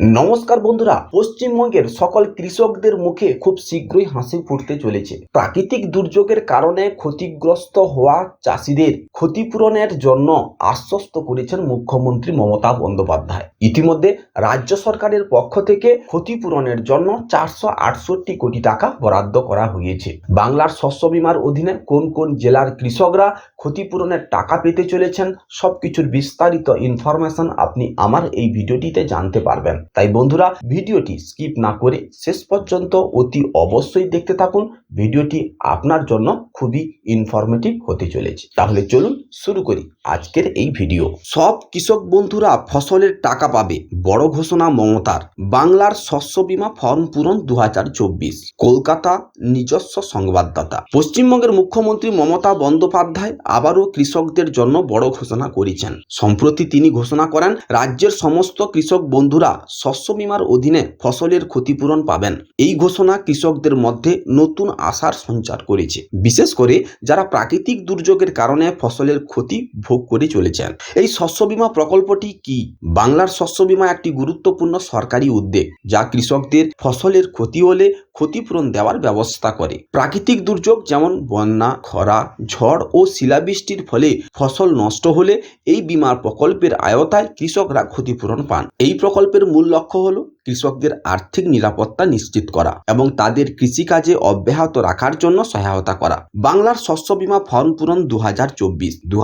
নমস্কার বন্ধুরা, পশ্চিমবঙ্গের সকল কৃষকদের মুখে খুব শীঘ্রই হাসি ফুটতে চলেছে। প্রাকৃতিক দুর্যোগের কারণে ক্ষতিগ্রস্ত হওয়া চাষিদের ক্ষতিপূরণের জন্য আশ্বস্ত করেছেন মুখ্যমন্ত্রী মমতা বন্দ্যোপাধ্যায়। ইতিমধ্যে রাজ্য সরকারের পক্ষ থেকে ক্ষতিপূরণের জন্য চারশো আটষট্টি কোটি টাকা বরাদ্দ করা হয়েছে। বাংলার শস্য বিমার অধীনে কোন কোন জেলার কৃষকরা ক্ষতিপূরণের টাকা পেতে চলেছেন, সবকিছুর বিস্তারিত ইনফরমেশন আপনি আমার এই ভিডিওটিতে জানতে পারবেন। তাই বন্ধুরা, ভিডিওটি স্কিপ না করে শেষ পর্যন্ত অতি অবশ্যই দেখতে থাকুন। ভিডিওটি আপনার জন্য খুবই ইনফরমেটিভ হতে চলেছে। তাহলে চলুন শুরু করি আজকের এই ভিডিও। সব কৃষক বন্ধুরা ফসলের টাকা পাবে, বড় ঘোষণা মমতার। বাংলার শস্য বীমা ফর্ম পূরণ দু হাজার চব্বিশ। কলকাতা নিজস্ব সংবাদদাতা। পশ্চিমবঙ্গের মুখ্যমন্ত্রী মমতা বন্দ্যোপাধ্যায় আবারও কৃষকদের জন্য বড় ঘোষণা করেছেন। সম্প্রতি তিনি ঘোষণা করেন, রাজ্যের সমস্ত কৃষক বন্ধুরা শস্য বীমার অধীনে ফসলের ক্ষতিপূরণ পাবেন। এই ঘোষণা কৃষকদের মধ্যে নতুন আশার সঞ্চার করেছে। বিশেষ করে যারা প্রাকৃতিক দুর্যোগের কারণে ফসলের ক্ষতি ভোগ করে চলেছেন। এই শস্য বীমা প্রকল্পটি কি? বাংলার শস্য বীমা একটি গুরুত্বপূর্ণ সরকারি উদ্যোগ যা কৃষকদের ফসলের ক্ষতি হলে ক্ষতিপূরণ দেওয়ার ব্যবস্থা করে। প্রাকৃতিক দুর্যোগ যেমন বন্যা, খরা, ঝড় ও শিলাবৃষ্টির ফলে ফসল নষ্ট হলে এই বিমার প্রকল্পের আয়তায় কৃষকরা ক্ষতিপূরণ পান। এই প্রকল্পের মূল লক্ষ্য হল কৃষকদের আর্থিক নিরাপত্তা নিশ্চিত করা এবং তাদের কৃষিকাজে অব্যাহত রাখার জন্য সহায়তা করা। বাংলার শস্য বীমা ফর্ম পূরণ দু হাজার চব্বিশ দু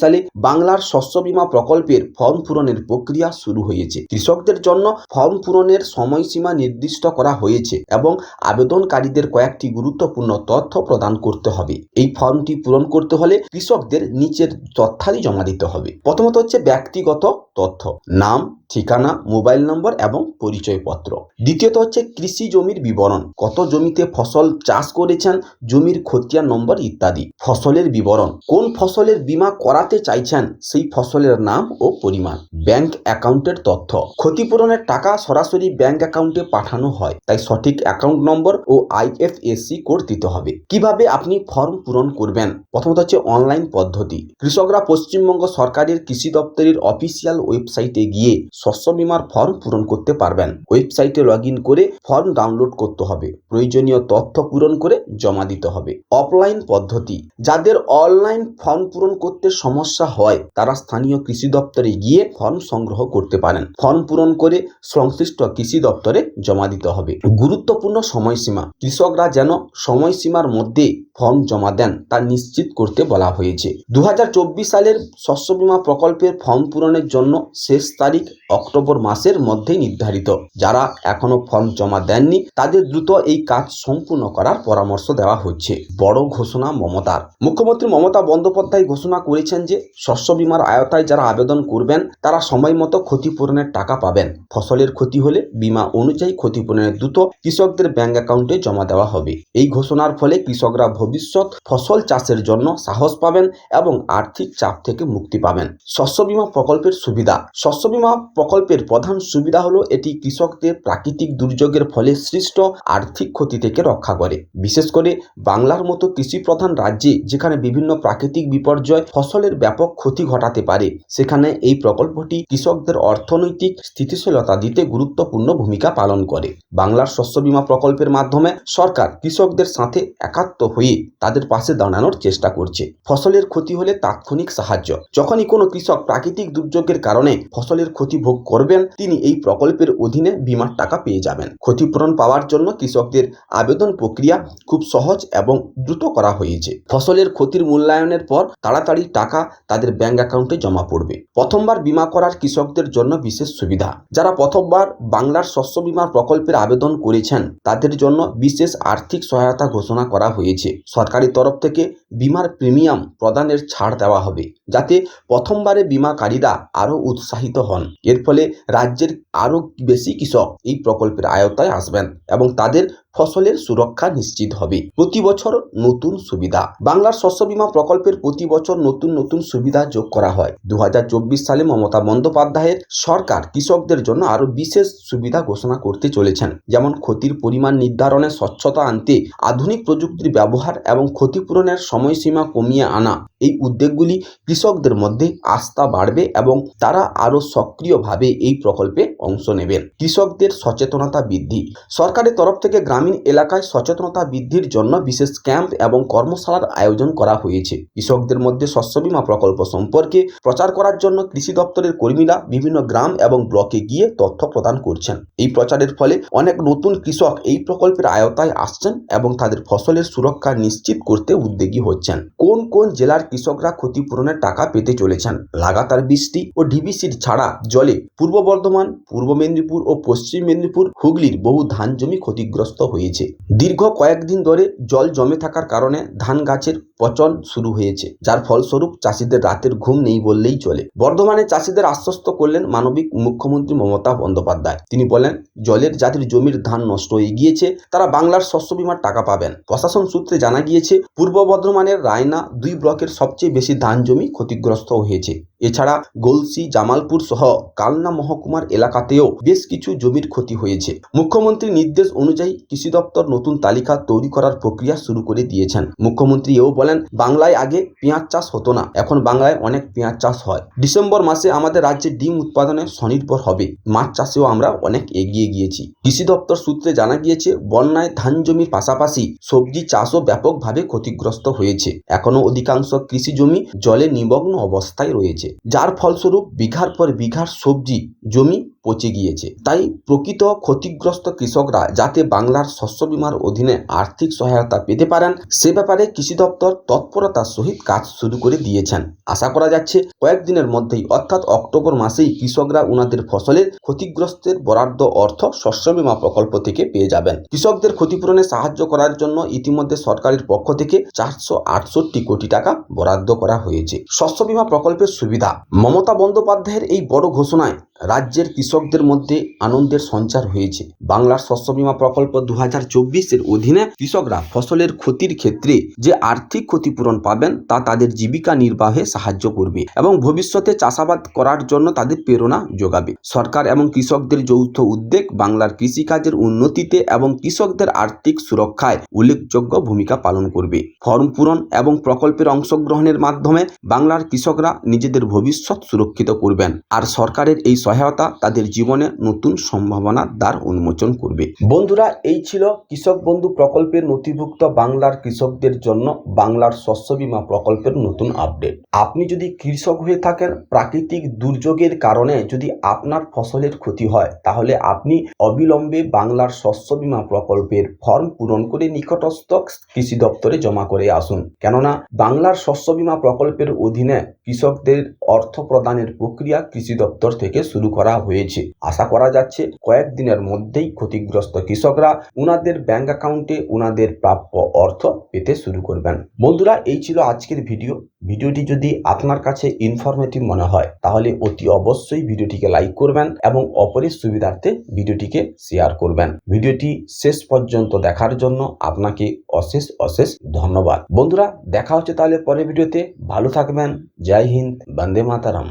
সালে বাংলার শস্য বীমা প্রকল্পের ফর্ম পূরণের প্রক্রিয়া শুরু হয়েছে। কৃষকদের জন্য ফর্ম পূরণের সময়সীমা নির্দিষ্ট করা হয়েছে এবং আবেদনকারীদের কয়েকটি গুরুত্বপূর্ণ তথ্য প্রদান করতে হবে। এই ফর্মটি পূরণ করতে হলে কৃষকদের নিচের তথ্যাদি জমা দিতে হবে। প্রথমত হচ্ছে ব্যক্তিগত তথ্য। নাম, ঠিকানা, মোবাইল নম্বর এবং পরিচয়পত্র। দ্বিতীয়ত হচ্ছে কৃষি জমির বিবরণ। কত জমিতে ফসল চাষ করেছেন, জমির খতিয়ান নম্বর ইত্যাদি। ফসলের বিবরণ। কোন ফসলের বীমা করাতে চাইছেন, সেই ফসলের নাম ও পরিমাণ। ব্যাংক অ্যাকাউন্টের তথ্য। ক্ষতিপূরণের টাকা সরাসরি ব্যাংক অ্যাকাউন্টে পাঠানো হয়, তাই সঠিক অ্যাকাউন্ট নম্বর ও আইএফএসসি কোড দিতে হবে। কীভাবে আপনি ফর্ম পূরণ করবেন? প্রথমত হচ্ছে অনলাইন পদ্ধতি। কৃষকরা পশ্চিমবঙ্গ সরকারের কৃষি দপ্তরের অফিসিয়াল ওয়েবসাইটে গিয়ে শস্য বীমার ফর্ম পূরণ করতে পারবেন। ওয়েবসাইটে লগ করে ফর্ম ডাউনলোড করতে হবে। প্রয়োজনীয় তথ্য পূরণ করে জমা দিতে হবে। অফলাইন পদ্ধতি। যাদের অনলাইন ফর্ম পূরণ করতে সমস্যা হয়, তারা স্থানীয় কৃষি দপ্তরে গিয়ে ফর্ম সংগ্রহ করতে পারেন। ফর্ম পূরণ করে সংশ্লিষ্ট কৃষি দপ্তরে জমা দিতে হবে। গুরুত্বপূর্ণ সময়সীমা। কৃষকরা যেন সময়সীমার মধ্যে ফর্ম জমা দেন, তা নিশ্চিত করতে বলা হয়েছে। দু হাজার চব্বিশ সালের শস্য বীমা প্রকল্পের ফর্ম পূরণের জন্য শেষ তারিখ অক্টোবর মাসের মধ্যেই নির্ধারিত। যারা এখনও ফর্ম জমা দেননি, তাদের দ্রুত এই কাজ সম্পূর্ণ করার পরামর্শ দেওয়া হচ্ছে। বড় ঘোষণা মমতার। মুখ্যমন্ত্রী মমতা বন্দ্যোপাধ্যায় ঘোষণা করেছেন যে, শস্য বীমার আয়তায় যারা আবেদন করবেন, তারা সময় মতো ক্ষতিপূরণের টাকা পাবেন। ফসলের ক্ষতি হলে বীমা অনুযায়ী ক্ষতিপূরণের দ্রুত কৃষকদের ব্যাংক অ্যাকাউন্টে জমা দেওয়া হবে। এই ঘোষণার ফলে কৃষকরা ভবিষ্যৎ ফসল চাষের জন্য সাহস পাবেন এবং আর্থিক চাপ থেকে মুক্তি পাবেন। শস্য বিমা প্রকল্পের সুবিধা। শস্য বিমা প্রকল্পের প্রধান সুবিধা হলো এটি কৃষকদের প্রাকৃতিক দুর্যোগের ফলে সৃষ্ট আর্থিক ক্ষতি থেকে রক্ষা করে। বিশেষ করে বাংলার মতো কৃষি প্রধান রাজ্যে যেখানে বিভিন্ন প্রাকৃতিক বিপর্যয় ফসলের ব্যাপক ক্ষতি ঘটাতে পারে, সেখানে এই প্রকল্পটি কৃষকদের অর্থনৈতিক স্থিতিশীলতা দিতে গুরুত্বপূর্ণ ভূমিকা পালন করে। বাংলার শস্য বিমা প্রকল্পের মাধ্যমে সরকার কৃষকদের সাথে একাত্ম হয়ে তাদের পাশে দাঁড়ানোর চেষ্টা করছে। ফসলের ক্ষতি হলে তাৎক্ষণিক সাহায্য। যখনই কোনো কৃষক প্রাকৃতিক দুর্যোগের কারণে ফসলের ক্ষতি ভোগ করবেন, তিনি এই প্রকল্পের অধীনে বিমার টাকা পেয়ে যাবেন। ক্ষতিপূরণ পাওয়ার জন্য কৃষকদের আবেদন প্রক্রিয়া খুব সহজ এবং দ্রুত করা হয়েছে। ফসলের ক্ষতির মূল্যায়নের পর তাড়াতাড়ি টাকা তাদের ব্যাংক অ্যাকাউন্টে জমা পড়বে। প্রথমবার বিমা করার কৃষকদের জন্য বিশেষ সুবিধা। যারা প্রথমবার বাংলার শস্য বীমা প্রকল্পের আবেদন করেছেন, তাদের জন্য বিশেষ আর্থিক সহায়তা ঘোষণা করা হয়েছে। সরকারি তরফ থেকে বিমার প্রিমিয়াম প্রদানের ছাড় দেওয়া হবে, যাতে প্রথমবারে বিমাকারীরা আরও উৎসাহিত হন। এর ফলে রাজ্যের আরও বেশি কৃষক এই প্রকল্পের আয়তায় আসবেন এবং তাদের ফসলের সুরক্ষা নিশ্চিত হবে। প্রতি বছর নতুন সুবিধা। বাংলার শস্য বীমা প্রকল্পের প্রতি বছর নতুন নতুন সুবিধা যোগ করা হয়। দু হাজার চব্বিশ সালে মমতা বন্দ্যোপাধ্যায়ের সরকার কৃষকদের জন্য আরও বিশেষ সুবিধা ঘোষণা করতে চলেছেন। যেমন ক্ষতির পরিমাণ নির্ধারণে স্বচ্ছতা আনতে, আধুনিক প্রযুক্তির ব্যবহার এবং ক্ষতিপূরণের সময়সীমা কমিয়ে আনা। এই উদ্যোগগুলি কৃষকদের মধ্যে আস্থা বাড়বে এবং তারা আরও সক্রিয়ভাবে এই প্রকল্পে অংশ নেবেন। কৃষকদের সচেতনতা বৃদ্ধি। সরকারের তরফ থেকে গ্রামীণ এলাকায় সচেতনতা বৃদ্ধির জন্য বিশেষ ক্যাম্প এবং কর্মশালার আয়োজন করা হয়েছে। কৃষকদের মধ্যে শস্য বীমা প্রকল্প সম্পর্কে প্রচার করার জন্য কৃষি দপ্তরের কর্মীরা বিভিন্ন গ্রাম এবং ব্লকে গিয়ে তথ্য প্রদান করছেন। এই প্রচারের ফলে অনেক নতুন কৃষক এই প্রকল্পের আয়তায় আসছেন এবং তাদের ফসলের সুরক্ষা নিশ্চিত করতে উদ্যোগী হচ্ছেন। কোন কোন জেলার কৃষকরা ক্ষতিপূরণের টাকা পেতে চলেছেন। লাগাতার বৃষ্টি ও ডিবিসির ছাড়া জলে পূর্ব বর্ধমান, পূর্ব মেদিনীপুর ও পশ্চিম মেদিনীপুর, হুগলির বহু ধান জমি ক্ষতিগ্রস্ত হয়েছে। দীর্ঘ কয়েকদিন ধরে জল জমে থাকার কারণে ধান গাছের পচন শুরু হয়েছে, যার ফলস্বরূপ চাষিদের রাতের ঘুম নেই বললেই চলে। বর্ধমানে চাষিদের আশ্বস্ত করলেন মানবিক মুখ্যমন্ত্রী মমতা বন্দ্যোপাধ্যায়। তিনি বলেন, জলের যাদের জমির ধান নষ্ট হয়ে গিয়েছে, তারা বাংলার শস্য বীমার টাকা পাবেন। প্রশাসন সূত্রে জানা গিয়েছে, পূর্ব বর্ধমানের রায়না দুই ব্লকের সবচেয়ে বেশি ধান জমি ক্ষতিগ্রস্ত হয়েছে। এছাড়া গলসি, জামালপুর সহ কালনা মহকুমার এলাকাতেও বেশ কিছু জমির ক্ষতি হয়েছে। মুখ্যমন্ত্রীর নির্দেশ অনুযায়ী কৃষি দপ্তর নতুন তালিকা তৈরি করার প্রক্রিয়া শুরু করে দিয়েছেন। মুখ্যমন্ত্রী এও বলেন, বাংলায় আগে পেঁয়াজ চাষ হতো না, এখন বাংলায় অনেক পেঁয়াজ চাষ হয়। ডিসেম্বর মাসে আমাদের রাজ্যে ডিম উৎপাদনে স্বনির্ভর হবে। মাছ চাষেও আমরা অনেক এগিয়ে গিয়েছি। কৃষি দপ্তর সূত্রে জানা গিয়েছে, বন্যায় ধান জমির পাশাপাশি সবজি চাষও ব্যাপকভাবে ক্ষতিগ্রস্ত হয়েছে। এখনও অধিকাংশ কৃষি জমি জলে নিমগ্ন অবস্থায় রয়েছে। যার ফলস্বরূপ বিঘার পর বিঘার সবজি জমি পচে গিয়েছে। তাই প্রকৃত ক্ষতিগ্রস্ত কৃষকরা যাতে বাংলার শস্য বীমার অধীনে আর্থিক সহায়তা পেতে পারেন, সে ব্যাপারে কৃষি দপ্তর তৎপরতার সহিত কাজ শুরু করে দিয়েছেন। আশা করা যাচ্ছে, কয়েকদিনের মধ্যেই, অর্থাৎ অক্টোবর মাসেই কৃষকরা উনাদের ফসলের ক্ষতিগ্রস্তের বরাদ্দ অর্থ শস্য বীমা প্রকল্প থেকে পেয়ে যাবেন। কৃষকদের ক্ষতিপূরণে সাহায্য করার জন্য ইতিমধ্যে সরকারের পক্ষ থেকে চারশো আটষট্টি কোটি টাকা বরাদ্দ করা হয়েছে। শস্য বীমা প্রকল্পের সুবিধা, মমতা বন্দ্যোপাধ্যায়ের এই বড় ঘোষণায় রাজ্যের কৃষকদের মধ্যে আনন্দের সঞ্চার হয়েছে। বাংলার শস্য বীমা প্রকল্প দু হাজার চব্বিশের অধীনে কৃষকরা ফসলের ক্ষতির ক্ষেত্রে যে আর্থিক ক্ষতিপূরণ পাবেন, তা তাদের জীবিকা নির্বাহে সাহায্য করবে এবং ভবিষ্যতে চাষাবাদ করার জন্য তাদের প্রেরণা যোগাবে। সরকার এবং কৃষকদের যৌথ উদ্যোগ বাংলার কৃষিকাজের উন্নতিতে এবং কৃষকদের আর্থিক সুরক্ষায় উল্লেখযোগ্য ভূমিকা পালন করবে। ফর্ম পূরণ এবং প্রকল্পের অংশগ্রহণের মাধ্যমে বাংলার কৃষকরা নিজেদের ভবিষ্যৎ সুরক্ষিত করবেন। আর সরকারের এই সহায়তা তাদের জীবনে নতুন সম্ভাবনার দ্বার উন্মোচন করবে। বন্ধুরা, এই ছিল কৃষক বন্ধু প্রকল্পের নথিভুক্ত বাংলার কৃষকদের জন্য বাংলার শস্য বীমা প্রকল্পের নতুন আপডেট। আপনি যদি কৃষক হয়ে থাকেন, প্রাকৃতিক দুর্যোগের কারণে যদি আপনার ফসলের ক্ষতি হয়, তাহলে আপনি অবিলম্বে বাংলার শস্য বীমা প্রকল্পের ফর্ম পূরণ করে নিকটস্থ কৃষি দপ্তরে জমা করে আসুন। কেননা, বাংলার শস্য বীমা প্রকল্পের অধীনে কৃষকদের অর্থ প্রদানের প্রক্রিয়া কৃষি দপ্তর থেকে শুরু করা হয়েছে। আশা করা যাচ্ছে কয়েকদিনের মধ্যেই ক্ষতিগ্রস্ত কৃষকরা উনাদের ব্যাংক অ্যাকাউন্টে উনাদের প্রাপ্য অর্থ পেতে শুরু করবেন। বন্ধুরা, এই ছিল আজকের ভিডিও। ভিডিওটি যদি আপনার কাছে ইনফরমেটিভ মনে হয়, তাহলে অতি অবশ্যই ভিডিওটিকে লাইক করবেন এবং অপরের সুবিধার্থে ভিডিওটিকে শেয়ার করবেন। ভিডিওটি শেষ পর্যন্ত দেখার জন্য আপনাকে অশেষ অশেষ ধন্যবাদ। বন্ধুরা, দেখা হচ্ছে তাহলে পরের ভিডিওতে। ভালো থাকবেন। জয় হিন্দ। বন্দে মাতারাম।